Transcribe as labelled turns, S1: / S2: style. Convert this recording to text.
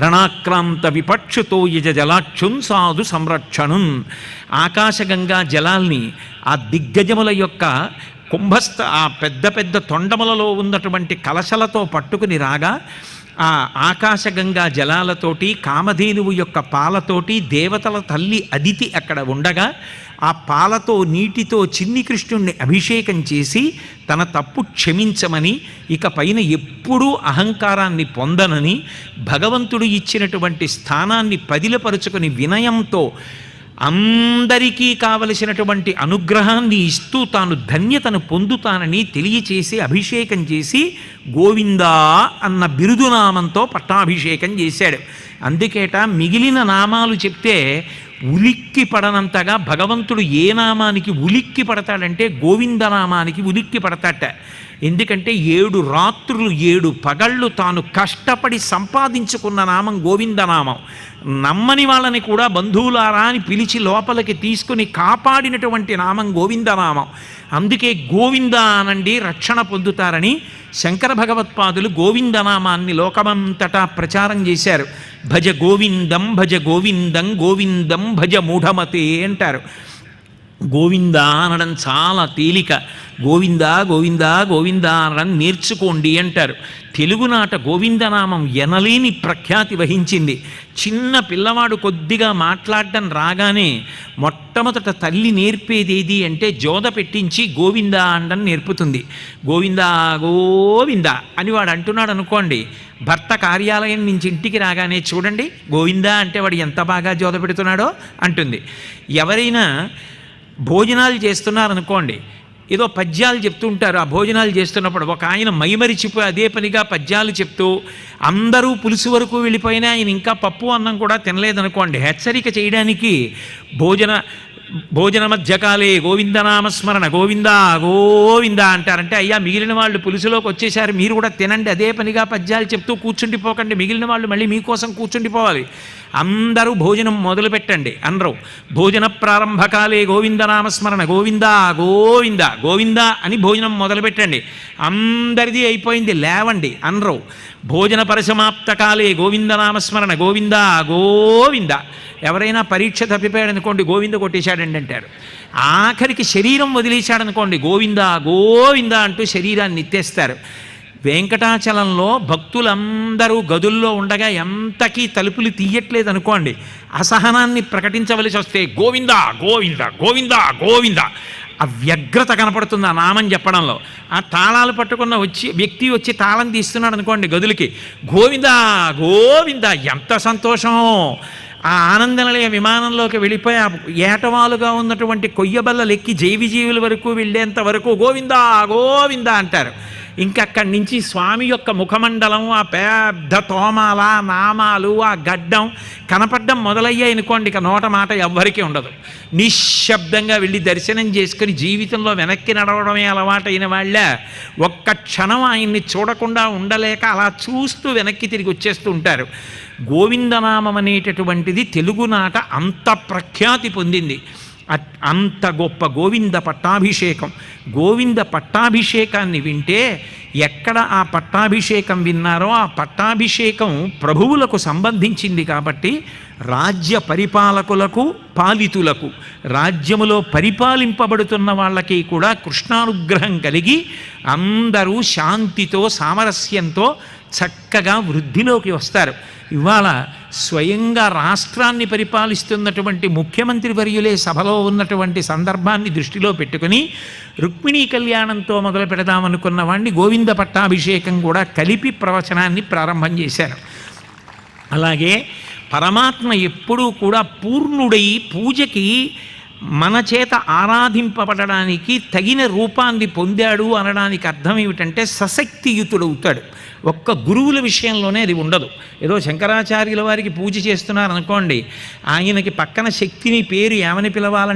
S1: రణాక్రాంత విపక్షుతో యజ జలాక్షున్ సాధు సంరక్షణున్. ఆకాశగంగా జలాల్ని ఆ దిగ్గజముల యొక్క కుంభస్థ ఆ పెద్ద పెద్ద తొండములలో ఉన్నటువంటి కలశలతో పట్టుకుని రాగా ఆ ఆకాశగంగా జలాలతోటి కామధేనువు యొక్క పాలతోటి దేవతల తల్లి అదితి అక్కడ ఉండగా ఆ పాలతో నీటితో చిన్ని కృష్ణుణ్ణి అభిషేకం చేసి తన తప్పు క్షమించమని ఇక పైన ఎప్పుడూ అహంకారాన్ని పొందనని భగవంతుడు ఇచ్చినటువంటి స్థానాన్ని పదిలపరుచుకొని వినయంతో అందరికీ కావలసినటువంటి అనుగ్రహాన్ని ఇస్తూ తాను ధన్యతను పొందుతానని తెలియచేసి అభిషేకం చేసి గోవిందా అన్న బిరుదునామంతో పట్టాభిషేకం చేశాడు. అందుకేట మిగిలిన నామాలు చెప్తే ఉలిక్కి పడనంతగా భగవంతుడు ఏ నామానికి ఉలిక్కి పడతాడంటే గోవిందనామానికి ఉలిక్కి పడతాట ఎందుకంటే ఏడు రాత్రులు ఏడు పగళ్ళు తాను కష్టపడి సంపాదించుకున్న నామం గోవిందనామం. నమ్మని వాళ్ళని కూడా బంధువులారా అని పిలిచి లోపలికి తీసుకుని కాపాడినటువంటి నామం గోవిందనామం. అందుకే గోవింద అనండి రక్షణ పొందుతారని శంకర భగవత్పాదులు గోవిందనామాన్ని లోకమంతటా ప్రచారం చేశారు. భజ గోవిందం భజ గోవిందం గోవిందం భజ మూఢమతే అంటారు. గోవింద అనడం చాలా తేలిక. గోవింద గోవింద గోవింద అనడం నేర్చుకోండి అంటారు. తెలుగునాట గోవిందనామం ఎనలేని ప్రఖ్యాతి వహించింది. చిన్న పిల్లవాడు కొద్దిగా మాట్లాడడం రాగానే మొట్టమొదట తల్లి నేర్పేది ఏది అంటే జోద పెట్టించి గోవింద అనడం నేర్పుతుంది. గోవింద గోవింద అని వాడు అంటున్నాడు అనుకోండి. భర్త కార్యాలయం నుంచి ఇంటికి రాగానే చూడండి గోవింద అంటే వాడు ఎంత బాగా జోద పెడుతున్నాడో అంటుంది. ఎవరైనా భోజనాలు చేస్తున్నారనుకోండి ఏదో పద్యాలు చెప్తూ ఉంటారు ఆ భోజనాలు చేస్తున్నప్పుడు ఒక ఆయన మైమరిచిపోయి అదే పనిగా పద్యాలు చెప్తూ అందరూ పులుసు వరకు వెళ్ళిపోయినా ఆయన ఇంకా పప్పు అన్నం కూడా తినలేదనుకోండి. హెచ్చరిక చేయడానికి భోజన భోజన మధ్యకాలే గోవిందనామస్మరణ. గోవింద గోవింద అంటారంటే అయ్యా మిగిలిన వాళ్ళు పులుసులోకి వచ్చేసారు మీరు కూడా తినండి అదే పనిగా పద్యాలు చెప్తూ కూర్చుండిపోకండి మిగిలిన వాళ్ళు మళ్ళీ మీకోసం కూర్చుండిపోవాలి అందరూ భోజనం మొదలు పెట్టండి అనరు భోజన ప్రారంభకాలే గోవిందనామస్మరణ. గోవింద గోవింద గోవింద అని భోజనం మొదలు పెట్టండి. అందరిది అయిపోయింది లేవండి అనరు భోజన పరిసమాప్తకాలే గోవిందనామస్మరణ. గోవింద గోవింద. ఎవరైనా పరీక్ష తప్పిపోయాడు అనుకోండి గోవింద కొట్టేశాడండి అంటారు. ఆఖరికి శరీరం వదిలేశాడనుకోండి గోవింద గోవింద అంటూ శరీరాన్ని ఎత్తేస్తారు వెంకటాచలంలో భక్తులందరూ గదుల్లో ఉండగా ఎంతకీ తలుపులు తీయట్లేదు అనుకోండి అసహనాన్ని ప్రకటించవలసి వస్తే గోవింద గోవింద గోవింద గోవింద ఆ వ్యగ్రత కనపడుతుంది ఆ నామం చెప్పడంలో. ఆ తాళాలు పట్టుకున్న వచ్చి వ్యక్తి వచ్చి తాళం తీస్తున్నాడు అనుకోండి గదులకి. గోవింద గోవింద ఎంత సంతోషం! ఆ ఆనందనిలయ విమానంలోకి వెళ్ళిపోయి ఆ ఏటవాలుగా ఉన్నటువంటి కొయ్యబల్లలు ఎక్కి జైవిజీవుల వరకు వెళ్ళేంత వరకు గోవిందా గోవింద అంటారు. ఇంకక్కడి నుంచి స్వామి యొక్క ముఖమండలం ఆ పెద్ద తోమాల నామాలు ఆ గడ్డం కనపడ్డం మొదలయ్యాయి అనుకోండి ఇక నోట మాట ఎవ్వరికీ ఉండదు. నిశ్శబ్దంగా వెళ్ళి దర్శనం చేసుకుని జీవితంలో వెనక్కి నడవడమే అలవాటైన వాళ్ళ ఒక్క క్షణం ఆయన్ని చూడకుండా ఉండలేక అలా చూస్తూ వెనక్కి తిరిగి వచ్చేస్తూ ఉంటారు. గోవిందనామం అనేటటువంటిది తెలుగునాట అంత ప్రఖ్యాతి పొందింది. అంత గొప్ప గోవింద పట్టాభిషేకం. గోవింద పట్టాభిషేకాన్ని వింటే ఎక్కడ ఆ పట్టాభిషేకం విన్నారో ఆ పట్టాభిషేకం ప్రభువులకు సంబంధించింది కాబట్టి రాజ్య పరిపాలకులకు పాలితులకు రాజ్యములో పరిపాలింపబడుతున్న వాళ్ళకి కూడా కృష్ణానుగ్రహం కలిగి అందరూ శాంతితో సామరస్యంతో చక్కగా వృద్ధిలోకి వస్తారు. ఇవాళ స్వయంగా రాష్ట్రాన్ని పరిపాలిస్తున్నటువంటి ముఖ్యమంత్రి వర్యులే సభలో ఉన్నటువంటి సందర్భాన్ని దృష్టిలో పెట్టుకుని రుక్మిణీ కళ్యాణంతో మొదలు పెడదామనుకున్న వాడిని గోవింద పట్టాభిషేకం కూడా కలిపి ప్రవచనాన్ని ప్రారంభం చేశారు. అలాగే పరమాత్మ ఎప్పుడూ కూడా పూర్ణుడై పూజకి మన చేత ఆరాధింపబడడానికి తగిన రూపాన్ని పొందాడు అనడానికి అర్థం ఏమిటంటే సశక్తియుతుడవుతాడు. ఒక్క గురువుల విషయంలోనే అది ఉండదు. ఏదో శంకరాచార్యుల వారికి పూజ చేస్తున్నారు అనుకోండి ఆయనకి పక్కన శక్తిని పేరు ఏమని పిలవాలంటే